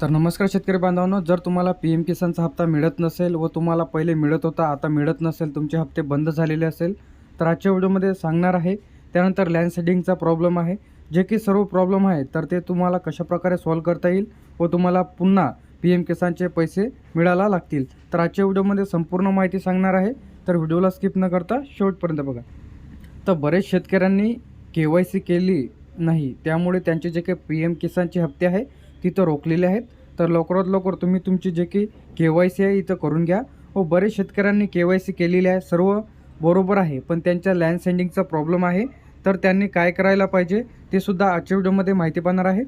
तर नमस्कार शेतकरी बांधवांनो जर तुम्हाला पी एम किसानचा हप्ता मिळत नसेल व तुम्हाला पहिले मिळत होता आता मिळत नसेल तुमचे हप्ते बंद झालेले असेल तर आजच्या व्हिडिओमध्ये सांगणार आहे त्यानंतर लँडसेडिंगचा प्रॉब्लेम आहे जे की सर्व प्रॉब्लेम आहे तर ते तुम्हाला कशाप्रकारे सॉल्व करता येईल व तुम्हाला पुन्हा पी एम किसानचे पैसे मिळायला लागतील. तर आजच्या व्हिडिओमध्ये संपूर्ण माहिती सांगणार आहे तर व्हिडिओला स्किप न करता शेवटपर्यंत बघा. तर बरेच शेतकऱ्यांनी के वाय सी केली नाही त्यामुळे त्यांचे जे काही पी एम किसानचे हप्ते आहे तिथं रोखलेले आहेत. तर लवकरात लवकर तुम्ही तुमची जे काही के वाय सी आहे इथं करून घ्या. व बरेच शेतकऱ्यांनी के वाय सी केलेली आहे. सर्व बरोबर आहे. पण त्यांच्या लँड सेंडिंगचा प्रॉब्लेम आहे. तर त्यांनी काय करायला पाहिजे ते सुद्धा आजच्या व्हिडिओमध्ये माहिती पाहणार आहे.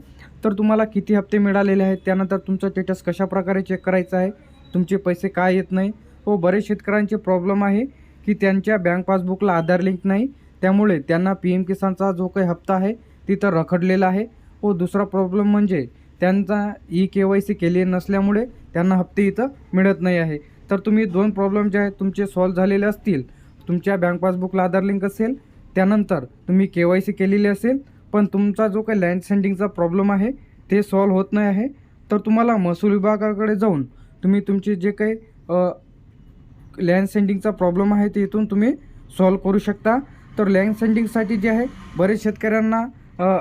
तर तुम्हाला किती हप्ते मिळालेले आहेत? त्यानंतर तुमचं स्टेटस कशाप्रकारे चेक करायचं आहे? तुमचे पैसे काय येत नाही? व बरेच शेतकऱ्यांचे प्रॉब्लेम आहे की त्यांच्या बँक पासबुकला आधार लिंक नाही. त्यामुळे त्यांना पी एम किसानचा जो काही हप्ता आहे तिथं रखडलेला आहे. व दुसरा प्रॉब्लेम म्हणजे त्यांचा ई के वाय सी केली नसल्यामुळे त्यांना हप्ते इथं मिळत नाही आहे. तर तुम्ही दोन प्रॉब्लेम जे आहेत तुमचे सॉल्व्ह झालेले असतील तुमच्या बँक पासबुकला आधार लिंक असेल त्यानंतर तुम्ही के वाय सी केलेली असेल पण तुमचा जो काही लँड सेंडिंगचा प्रॉब्लेम आहे ते सॉल्व्ह होत नाही आहे. तर तुम्हाला महसूल विभागाकडे जाऊन तुम्ही तुमचे जे काही लँड सेंडिंगचा प्रॉब्लेम आहे ते इथून तुम्ही सॉल्व करू शकता. तर लँड सेंडिंगसाठी जे आहे बरेच शेतकऱ्यांना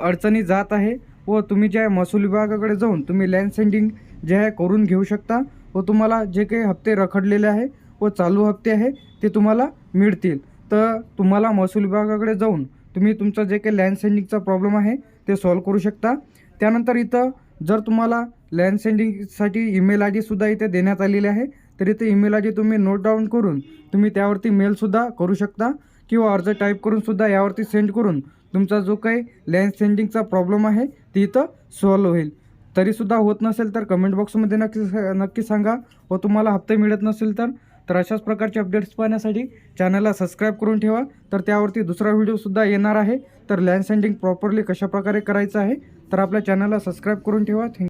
अडचणी जात आहे. व तुम्ही जे आहे महसूल विभागाकडे जाऊन तुम्ही लँड सेंडिंग जे आहे करून घेऊ शकता व तुम्हाला जे काही हप्ते रखडलेले आहे व चालू हप्ते आहे ते तुम्हाला मिळतील. तर तुम्हाला महसूल विभागाकडे जाऊन तुम्ही तुमचा जे काही लँड सेंडिंगचा प्रॉब्लेम आहे ते सॉल्व करू शकता. त्यानंतर इथं जर तुम्हाला लँड सेंडिंगसाठी ईमेल आय डीसुद्धा इथे देण्यात आलेली आहे तर इथे ईमेल आय डी तुम्ही नोट डाऊन करून तुम्ही त्यावरती मेलसुद्धा करू शकता किंवा अर्ज टाईप करूनसुद्धा यावरती सेंड करून तुमचा जो काही लँड सेंडिंगचा प्रॉब्लेम आहे ती इथं सॉल्व होईल. तरीसुद्धा होत नसेल तर कमेंट बॉक्समध्ये नक्की नक्की सांगा. व तुम्हाला हप्ते मिळत नसेल तर तर अशाच प्रकारचे अपडेट्स पाहण्यासाठी चॅनलला सबस्क्राईब करून ठेवा. तर त्यावरती दुसरा व्हिडिओसुद्धा येणार आहे. तर लँड सेंडिंग प्रॉपरली कशाप्रकारे करायचं आहे तर आपल्या चॅनलला सबस्क्राईब करून ठेवा. थँक